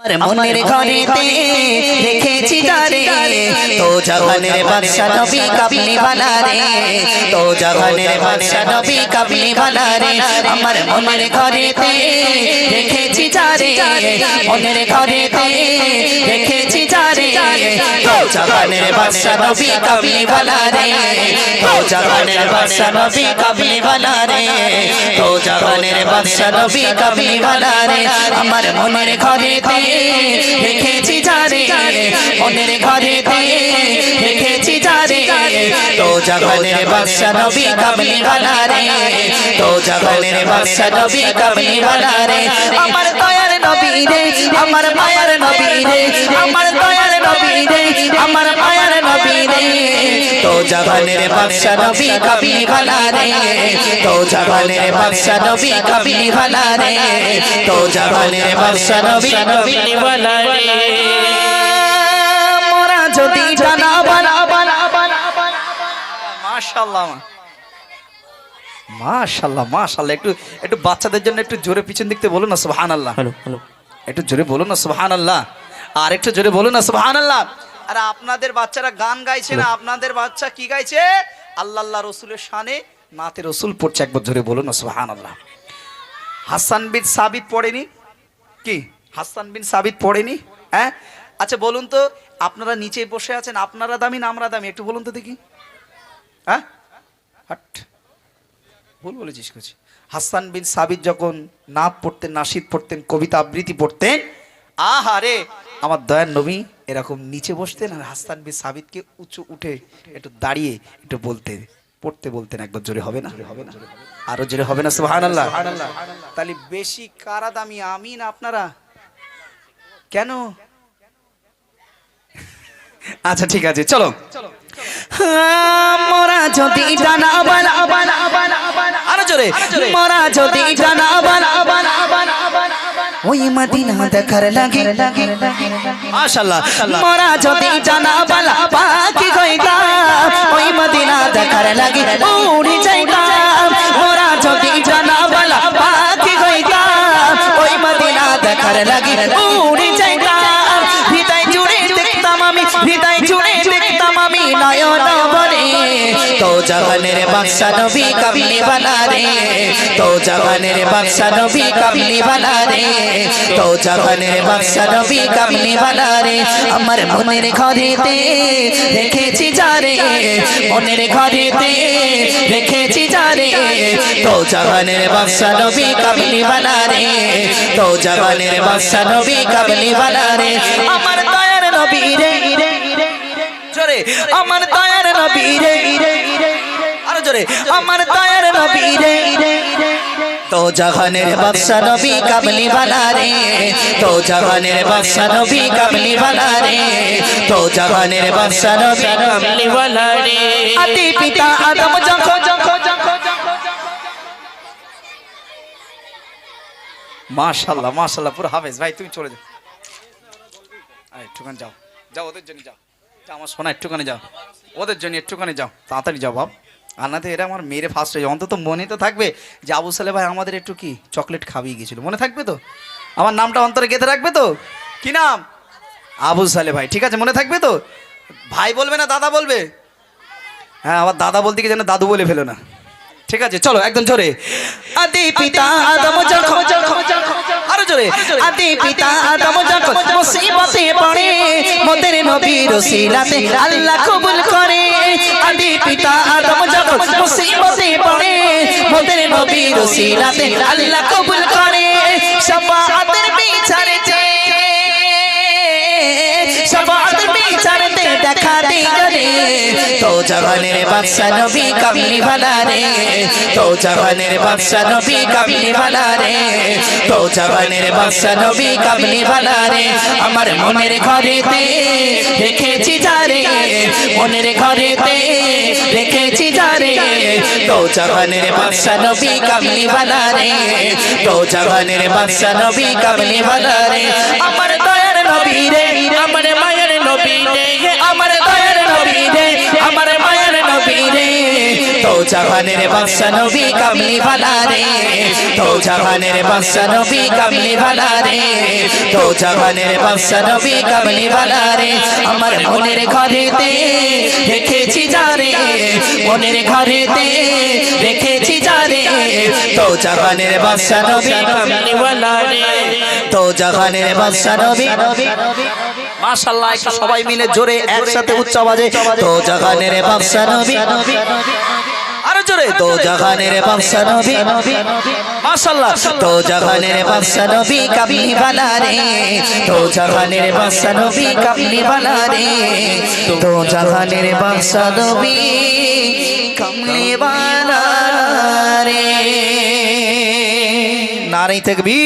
আমার মনের ঘরেতে রেখেছি তারে তো জাহানের বাদশা নবী কাবলি বালা রে তো জাহানের বাদশা নবী কাবলি বালা রে আমার মনের ঘরেতে রেখেছি তারে মনের ঘরেতে রেখেছি তারে তো জাহানের বাদশা নবী কাবলি বালা রে তো জাহানের বাদশা নবী কাবলি বালা রে। তো জাহানের বাদশা নবী কাবলি বালা রে। আমার মনের ঘরেতে রেখেছি যারে মনের ঘরেতে রেখেছি যারে তো জাগানের বাদশা নবী কামলি বালা রে। তো জাগানের বাদশা নবী কামলি বালা রে। আমার নবী রে আমার মায়ার নবী রে আমার দয়ার নবী রে আমার মায়ার নবী রে, তো জাগানের বাদশা নবী কামলি বালা রে, তো জাগানের বাদশা মাশাল্লাহ মাশাল্লাহ একটু একটু বাচ্চাদের জন্য একটু জোরে পিছন দিকতে বলুন না সুবহান আল্লাহ হ্যালো হ্যালো। একটু জোরে বলুন না সুবহান আল্লাহ আর একটু জোরে বলুন না সুবহান আল্লাহ আর আপনাদের বাচ্চারা গান গাইছে না আপনাদের বাচ্চা কি গাইছে? আল্লাহ আল্লাহ রসুলের শানে নাতে রসুল পড়ছে একবার জোরে বলুন না সুবহান আল্লাহ হাসান বিন সাবিত পড়েনি? কি? হাসান বিন সাবিত পড়েনি? হ্যাঁ? আচ্ছা বলুন তো আপনারা নিচে বসে আছেন আপনারা দামি না আমরা দামি? একটু বলুন তো দেখি হ্যাঁ হাট ভুল বলেছিস কিছু হাসান বিন সাবিত যখন নাত পড়তেন, নাসিদ পড়তেন, কবিতা আবৃত্তি পড়তেন, আহারে! আমার দয়ার নবী এরকম নিচে বসতেন আর হাসান বিন সাবিতকে উঁচু উঠে একটু দাঁড়িয়ে একটু বলতে, পড়তে বলতেন, একবার জোরে হবে না? হবে না আরও জোরে হবে না? সুবহান আল্লাহ তাহলে বেশি কারা দামি আমি না আপনারা? কেন? আচ্ছা ঠিক আছে, চলো। মোরা যদি জানা বানা বানা বানা। জোরে। মোরা যদি জানা বানা বানা বানা ওই মদিনা দেখার লাগে। মাশাআল্লাহ। মোরা যদি জানা বালা পাখি গইতা ওই মদিনা দেখার লাগে। উড়ি যাইতা মোরা যদি জানা বালা পাখি গইতা ওই মদিনা দেখার লাগে। উড়ি যাইতা হৃদয় জুড়ে দেখতাম আমি। হৃদয় জুড়ে দেখতাম আমি। নয়ন তো জাহানের বাদশা নবী কাবলি বানা রে। তো জাহানের বাদশা নবী কাবলি বানা রে। তো জাহানের বাদশা নবী কাবলি বানা রে। আমার মনের ঘরেতে রেখেছি যারে মনের ঘরেতে রেখেছি যারে তো জাহানের বাদশা নবী কাবলি বানা রে। তো জাহানের বাদশা নবী কাবলি বানা রে। আমার দয়ার নবী রে। জোরে, আমার দয়ার নবী রে। জোরে আমার দয়ার নবী রে। তো জাহানের বাদশা নবী কাবলি বানা রে। তো জাহানের বাদশা নবী কাবলি বানা রে। তো জাহানের বাদশা নবী কাবলি বানা রে। আদি পিতা আদম যখন মাশাআল্লাহ মাশাআল্লাহ পুরো হাফেজ। ভাই তুমি চলে যাও। একটুখানি যাও। যাও ওদের জন্য যাও আমার সোনা একটুখানি যাও। ওদের জন্য একটুখানি যাও। তাড়াতাড়ি যাও বাপ। আর না তো এরা আমার মেরে ফার্স্ট হয়েছে অন্তত মনে তো থাকবে যে আবু সালে ভাই আমাদের একটু কি চকলেট খাবিয়ে গেছিল মনে থাকবে তো? আমার নামটা অন্তরে গেঁথে রাখবে তো? কি নাম? আবু সালে ভাই। ঠিক আছে মনে থাকবে তো? ভাই বলবে না দাদা বলবে? হ্যাঁ আবার দাদা বলতে গিয়ে যেন দাদু বলে ফেলো না। ঠিক আছে চলো একদম জোরে। আদি পিতা আদম যখন আরও জোরে। আদি পিতা আদম যখন মুসিবতে পড়ে। মোদের নবীর আল্লাহ কবুল করে। আদি পিতা আদম সিলাতে আল্লাহ কবুল করে সবাতের বিচারেতে। সবাতের বিচারেতে দেখা তো জগানের বাদশা নবী কামলি ভালা রে। তো জগানের বাদশা নবী কামলি ভালা রে। তো জগানের বাদশা নবী কামলি ভালা রে। আমার মনের ঘরেতে রেখেছি যারে মনের ঘরেতে রেখেছি যারে তো জগানের বাদশা নবী কামলি ভালা রে। তো জগানের বাদশা নবী কামলি ভালা রে। আমার দয়ার নবী রে, আমার মায়ের জাহানের বাদশা নবী কামলি ভালা রে তো জাহানের বাদশা নবী কামলি ভালা রে তো জাহানের বাদশা নবী কামলি ভালা রে আমার মনের ঘরেতে রেখেছি যারে মনের ঘরেতে রেখেছি যারে তো জাহানের বাদশা নবী কামলি ভালা রে তো জাহানের বাদশা নবী মাশাআল্লাহ একটু সবাই মিলে জোরে একসাথে উচ্চ আওয়াজে। তো জাহানের বাদশা নবী তো জাহানের বাদশা নবী। মাশাআল্লাহ। তো জাহানের বাদশা নবী কাবলি বালা রে। তো জাহানের বাদশা নবী কাবলি বালা রে। তো জাহানের বাদশা নবী কাবলি বালা রে। নারী থাকবি